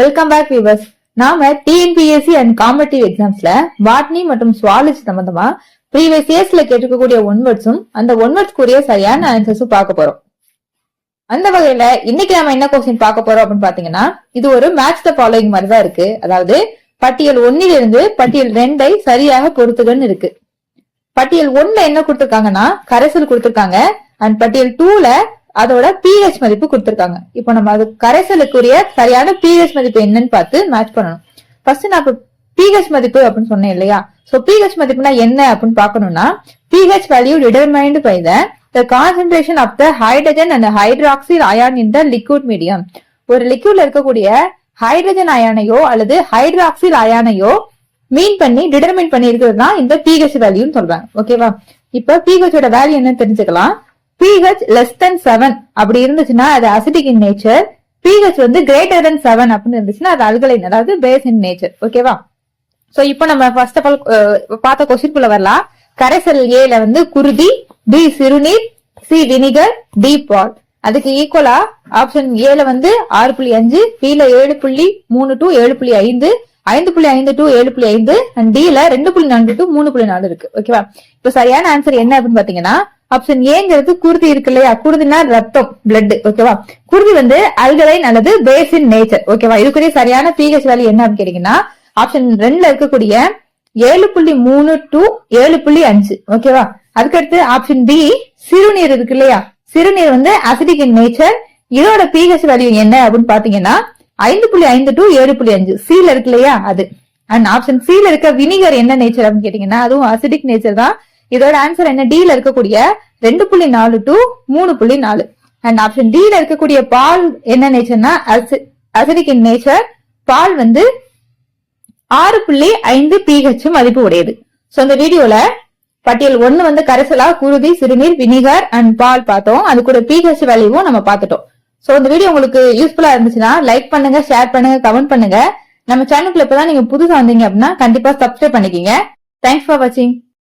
Welcome back viewers நாம TNPSC and competitive எக்ஸாம்ஸ்ல botany மற்றும் சுவாலஜி சம்பந்தமா ப்ரீவியஸ் இயர்ஸ்ல கேட்டிருக்கக்கூடிய ஒன்வர்ட்ஸும் அந்த ஒன்வர்ட்ஸ்க்குரிய சரியான ஆன்சர்ஸும் பார்க்க போறோம். அந்த வகையில இன்னைக்கு நாம என்ன கொஸ்டின் பார்க்க போறோம் அப்படின்னு பாத்தீங்கன்னா இது ஒரு மேட்ச் த ஃபாலோயிங் மாதிரி தான் இருக்கு. அதாவது பட்டியல் ஒன்னிலிருந்து பட்டியல் ரெண்டை சரியாக பொறுத்துகன்னு இருக்கு. பட்டியல் ஒன்ல என்ன கொடுத்திருக்காங்கன்னா கரைசல் கொடுத்திருக்காங்க. அண்ட் பட்டியல் டூல அதோட பிஹெச் மதிப்பு கொடுத்துருக்காங்க. இப்போ நம்ம அது கரைசலுக்குரிய சரியான பிஹெச் மதிப்பு என்னன்னு பார்த்து மேட்ச் பண்ணணும். ஃபர்ஸ்ட் நான் இப்போ பிஹெச் மதிப்பு அப்படின்னு சொன்னேன் இல்லையா? சோ பிஹெச் மதிப்புனா என்ன அப்படின்னு பார்க்கணும்னா pH value determined by the the concentration of the hydrogen and hydroxyl ion in the liquid medium ஒரு லிக்விட்ல இருக்கக்கூடிய ஹைட்ரஜன் அயானையோ அல்லது ஹைட்ராக்சில் அயானையோ மீன் பண்ணி டிடர்மைன் பண்ணி இருக்கிறது தான் இந்த பிஹெச் வேல்யூன்னு சொல்றாங்க ஓகேவா இப்ப பிஹெச் வேல்யூ என்னன்னு தெரிஞ்சுக்கலாம். பிஹெச் லெஸ் தென் செவன் அப்படி இருந்துச்சுன்னா அது அசிட்டிக் இன் நேச்சர் பிஹெச் வந்து கிரேட்டர் தென் செவன் அப்படின்னு இருந்துச்சுன்னா அது அல்கலைன் அதாவது பேஸ் இன் நேச்சர் ஓகேவா சோ இப்போ நம்ம ஃபர்ஸ்ட் ஆஃப் ஆல் பார்த்த கொஸ்டின் வரலாம். கரைசல் ஏல வந்து குருதி பி சிறுநீர் சி வினிகர் டி பால். அதுக்கு ஈக்குவலா ஆப்ஷன் ஏல வந்து ஆறு புள்ளி அஞ்சு பில ஏழு புள்ளி மூணு டு ஏழு புள்ளி ஐந்து ஐந்து புள்ளி ஐந்து டு ஏழு புள்ளி ஐந்து அண்ட் டில ரெண்டு புள்ளி நான்கு டு மூணு புள்ளி நாலு இருக்கு. ஓகேவா இப்போ சரியான ஆன்சர் என்ன அப்படின்னு பாத்தீங்கன்னா ஆப்ஷன் ஏங்கிறது குருதி இருக்கு இல்லையா? குருதினா ரத்தம் பிளட் ஓகேவா குருதி வந்து அல்கலைன் அல்லது பேஸ் இன் நேச்சர் ஓகேவா இதுக்குரிய சரியான பிஹெச் வேல்யூ என்ன அப்படின்னு கேட்டீங்கன்னா ஆப்ஷன் ரெண்டுல இருக்கக்கூடிய ஏழு புள்ளி மூணு டு ஏழு புள்ளி அஞ்சு ஓகேவா அதுக்கடுத்து ஆப்ஷன் டி சிறுநீர் இருக்கு இல்லையா? சிறுநீர் வந்து அசிடிக் இன் நேச்சர் இதோட பிஹெச் வேல்யூ என்ன அப்படின்னு பாத்தீங்கன்னா ஐந்து புள்ளி ஐந்து டு ஏழு புள்ளி அஞ்சு சீல இருக்கு இல்லையா? அது. அண்ட் ஆப்ஷன் சில இருக்க வினிகர் என்ன நேச்சர் அப்படின்னு கேட்டீங்கன்னா அதுவும் அசிடிக் நேச்சர் தான். இதோட ஆன்சர் என்ன? டில இருக்கக்கூடிய ரெண்டு புள்ளி நாலு டு மூணு புள்ளி நாலு. அண்ட் ஆப்ஷன் டில இருக்கக்கூடிய பால் என்ன நேச்சர்னா அசிடிக் இன் நேச்சர் பால் வந்து ஆறு புள்ளி ஐந்து பிஹெச் மதிப்பு உடையது. சோ இந்த வீடியோல பட்டியல் ஒண்ணு வந்து கரைசலா குருதி சிறுநீர் வினிகர் அண்ட் பால் பார்த்தோம். அது கூட பிஹெச் வேல்யூவும் நம்ம பார்த்துட்டோம். சோ இந்த வீடியோ உங்களுக்கு யூஸ்ஃபுல்லா இருந்துச்சுன்னா லைக் பண்ணுங்க ஷேர் பண்ணுங்க கமெண்ட் பண்ணுங்க. நம்ம சேனலுக்குள்ள இப்பதான் நீங்க புதுசா வந்தீங்க அப்படின்னா கண்டிப்பா சப்ஸ்கிரைப் பண்ணிக்கீங்க. தேங்க்ஸ் ஃபார் வாட்சிங்